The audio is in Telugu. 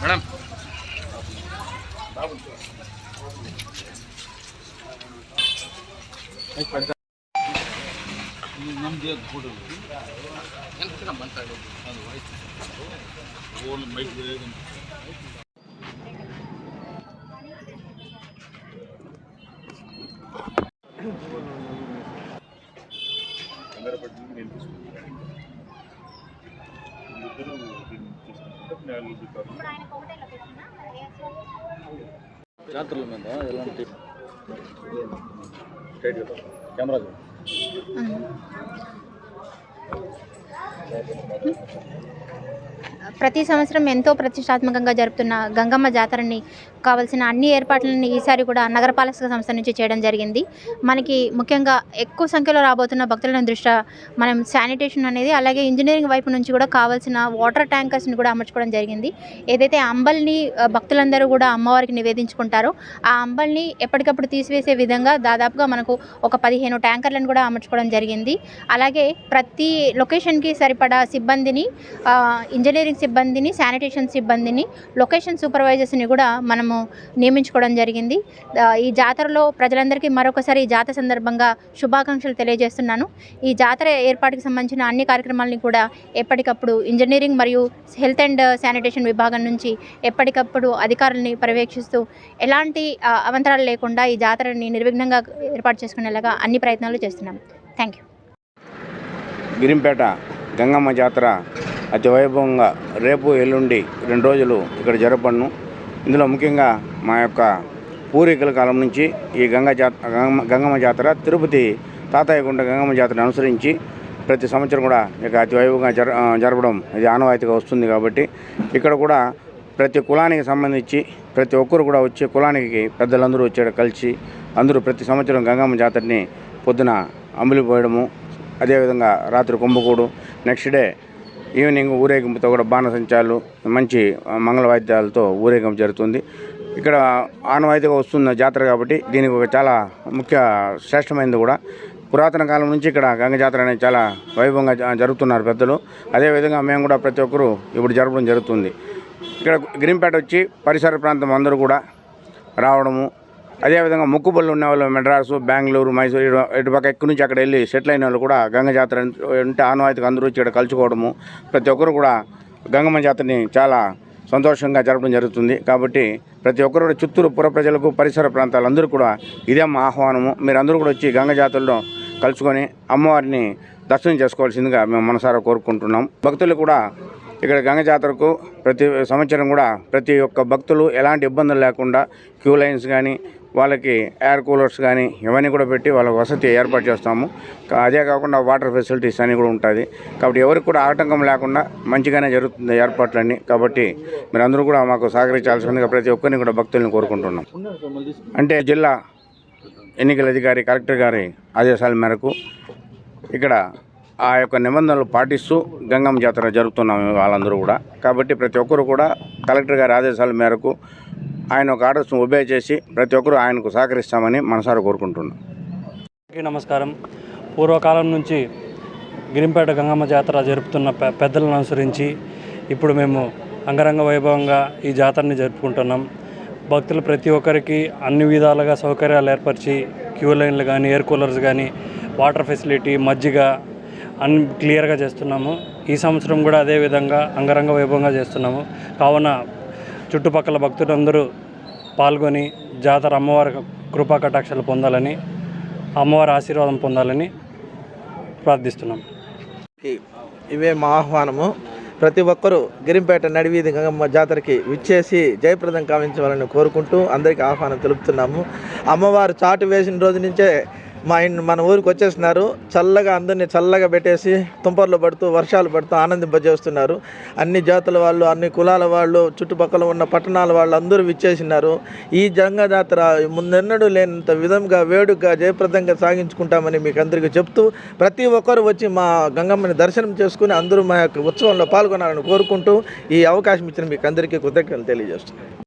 మేడం ನಮ್ದು ಫೋಟೋ ಎಂತ ನಮ್ಮ ಬಂತ ಅದು ವಯಸ್ಸು ಓನ್ ಮೈಕ್ జాతరల మీద ఎలాంటి కెమెరా ప్రతి సంవత్సరం ఎంతో ప్రతిష్టాత్మకంగా జరుపుతున్న గంగమ్మ జాతరని కావాల్సిన అన్ని ఏర్పాట్లని ఈసారి కూడా నగరపాలక సంస్థ నుంచి చేయడం జరిగింది. మనకి ముఖ్యంగా ఎక్కువ సంఖ్యలో రాబోతున్న భక్తులను దృష్ట్యా మనం శానిటేషన్ అనేది అలాగే ఇంజనీరింగ్ వైపు నుంచి కూడా కావాల్సిన వాటర్ ట్యాంకర్స్ని కూడా అమర్చుకోవడం జరిగింది. ఏదైతే అంబల్ని భక్తులందరూ కూడా అమ్మవారికి నివేదించుకుంటారో ఆ అంబల్ని ఎప్పటికప్పుడు తీసివేసే విధంగా దాదాపుగా మనకు ఒక పదిహేను ట్యాంకర్లను కూడా అమర్చుకోవడం జరిగింది. అలాగే ప్రతి లొకేషన్కి సరిపడా సిబ్బందిని ఇంజనీరింగ్ సిబ్బందిని శానిటేషన్ సిబ్బందిని లొకేషన్ సూపర్వైజర్స్ని కూడా మనము నియమించుకోవడం జరిగింది. ఈ జాతరలో ప్రజలందరికీ మరొకసారి ఈ జాతర సందర్భంగా శుభాకాంక్షలు తెలియజేస్తున్నాను. ఈ జాతర ఏర్పాటుకు సంబంధించిన అన్ని కార్యక్రమాలని కూడా ఎప్పటికప్పుడు ఇంజనీరింగ్ మరియు హెల్త్ అండ్ శానిటేషన్ విభాగం నుంచి ఎప్పటికప్పుడు అధికారులని పర్యవేక్షిస్తూ ఎలాంటి అవంతరాలు లేకుండా ఈ జాతరని నిర్విఘ్నంగా ఏర్పాటు చేసుకునేలాగా అన్ని ప్రయత్నాలు చేస్తున్నాం. థ్యాంక్ యూ గిరింపేట గంగమ్మ జాతర అతి వైభవంగా రేపు ఎల్లుండి రెండు రోజులు ఇక్కడ జరపను ఇందులో ముఖ్యంగా మా యొక్క పూర్వీకుల కాలం నుంచి ఈ గంగా జాత గంగమ్మ జాతర తిరుపతి తాతాయగుంట గంగమ్మ జాతరను అనుసరించి ప్రతి సంవత్సరం కూడా ఇక అతి వైభవంగా జర జరపడం ఇది ఆనవాయితీగా వస్తుంది కాబట్టి ఇక్కడ కూడా ప్రతి కులానికి సంబంధించి ప్రతి ఒక్కరు కూడా వచ్చే కులానికి పెద్దలందరూ వచ్చాడు కలిసి అందరూ ప్రతి సంవత్సరం గంగమ్మ జాతరని పొద్దున అమలు పోయడము అదేవిధంగా రాత్రి కుంభకూడు నెక్స్ట్ డే ఈవినింగ్ ఊరేగింపుతో కూడా బాణసంచాలు మంచి మంగళ వాయిద్యాలతో ఊరేగింపు జరుగుతుంది. ఇక్కడ ఆనవాయితీగా వస్తున్న జాతర కాబట్టి దీనికి ఒక చాలా ముఖ్య శ్రేష్టమైనది కూడా. పురాతన కాలం నుంచి ఇక్కడ గంగ జాతర అనేది చాలా వైభవంగా జ- పెద్దలు. అదేవిధంగా మేము కూడా ప్రతి ఒక్కరూ ఇప్పుడు జరపడం జరుగుతుంది. ఇక్కడ గ్రీన్పేట వచ్చి పరిసర ప్రాంతం అందరూ కూడా రావడము అదేవిధంగా మొక్కుబళ్ళు ఉన్న వాళ్ళు మెడ్రాసు బెంగళూరు మైసూరు ఇటు- పక్క ఎక్కడి నుంచి అక్కడ వెళ్ళి సెటిల్ అయిన వాళ్ళు కూడా గంగ జాతర ఉంటే ఆనవాయితీగా అందరూ వచ్చి ఇక్కడ కలుసుకోవడము ప్రతి ఒక్కరు కూడా గంగమ్మ జాతరని చాలా సంతోషంగా జరపడం జరుగుతుంది. కాబట్టి ప్రతి ఒక్కరు కూడా చిత్తూరు పుర ప్రజలకు పరిసర ప్రాంతాలందరూ కూడా ఇదే మా ఆహ్వానము. మీరందరూ కూడా వచ్చి గంగ జాతరలో కలుసుకొని అమ్మవారిని దర్శనం చేసుకోవాల్సిందిగా మేము మనసారా కోరుకుంటున్నాం. భక్తులు కూడా ఇక్కడ గంగ జాతరకు ప్రతి సంవత్సరం కూడా ప్రతి ఒక్క భక్తులు ఎలాంటి ఇబ్బందులు లేకుండా క్యూ లైన్స్ కానీ వాళ్ళకి ఎయిర్ కూలర్స్ కానీ ఇవన్నీ కూడా పెట్టి వాళ్ళ వసతి ఏర్పాటు చేస్తాము. అదే కాకుండా వాటర్ ఫెసిలిటీస్ అన్నీ కూడా ఉంటుంది. కాబట్టి ఎవరికి కూడా ఆటంకం లేకుండా మంచిగానే జరుగుతుంది ఏర్పాట్లన్నీ. కాబట్టి మీరందరూ కూడా మాకు సహకరించాల్సిందిగా ప్రతి ఒక్కరిని కూడా భక్తుల్ని కోరుకుంటున్నాం. అంటే జిల్లా ఎన్నికల అధికారి కలెక్టర్ గారి ఆదేశాల మేరకు ఇక్కడ ఆ యొక్క నిబంధనలు పాటిస్తూ గంగమ్మ జాతర జరుపుతున్నాం వాళ్ళందరూ కూడా. కాబట్టి ప్రతి ఒక్కరు కూడా కలెక్టర్ గారి ఆదేశాల మేరకు ఆయన ఒక ఆర్డర్స్ను ఒబే చేసి ప్రతి ఒక్కరూ ఆయనకు సహకరిస్తామని మనసారా కోరుకుంటున్నాం. నమస్కారం. పూర్వకాలం నుంచి గిరింపేట గంగమ్మ జాతర జరుపుతున్న పెద్దలను అనుసరించి ఇప్పుడు మేము అంగరంగ వైభవంగా ఈ జాతరని జరుపుకుంటున్నాం. భక్తులు ప్రతి ఒక్కరికి అన్ని విధాలుగా సౌకర్యాలు ఏర్పరిచి క్యూ లైన్లు కానీ ఎయిర్ కూలర్స్ కానీ వాటర్ ఫెసిలిటీ మజ్జిగ అన్ని క్లియర్గా చేస్తున్నాము. ఈ సంవత్సరం కూడా అదే విధంగా అంగరంగ వైభవంగా చేస్తున్నాము. కావున చుట్టుపక్కల భక్తులందరూ పాల్గొని జాతర అమ్మవారి కృపా కటాక్షాలు పొందాలని అమ్మవారి ఆశీర్వాదం పొందాలని ప్రార్థిస్తున్నాం. ఇవే మా ఆహ్వానము. ప్రతి ఒక్కరూ గిరింపేట నడివీధి గంగమ్మ జాతరకి విచ్చేసి జయప్రదం కావించవాలని కోరుకుంటూ అందరికీ ఆహ్వానం తెలుపుతున్నాము. అమ్మవారు చాటు వేసిన రోజు నుంచే మా ఇన్ మన ఊరికి వచ్చేస్తున్నారు. చల్లగా అందరినీ చల్లగా పెట్టేసి తుంపర్లు పడుతూ వర్షాలు పడుతూ ఆనందింపజేస్తున్నారు. అన్ని జాతుల వాళ్ళు అన్ని కులాల వాళ్ళు చుట్టుపక్కల ఉన్న పట్టణాల వాళ్ళు అందరూ విచ్చేసినారు. ఈ జంగ జాతర ముందెన్నడూ లేనంత విధంగా వేడుకగా జయప్రదంగా సాగించుకుంటామని మీకు అందరికీ చెప్తూ ప్రతి ఒక్కరు వచ్చి మా గంగమ్మని దర్శనం చేసుకుని అందరూ మా యొక్క ఉత్సవంలో పాల్గొనాలని కోరుకుంటూ ఈ అవకాశం ఇచ్చిన మీకు అందరికీ కృతజ్ఞతలు తెలియజేస్తున్నాను.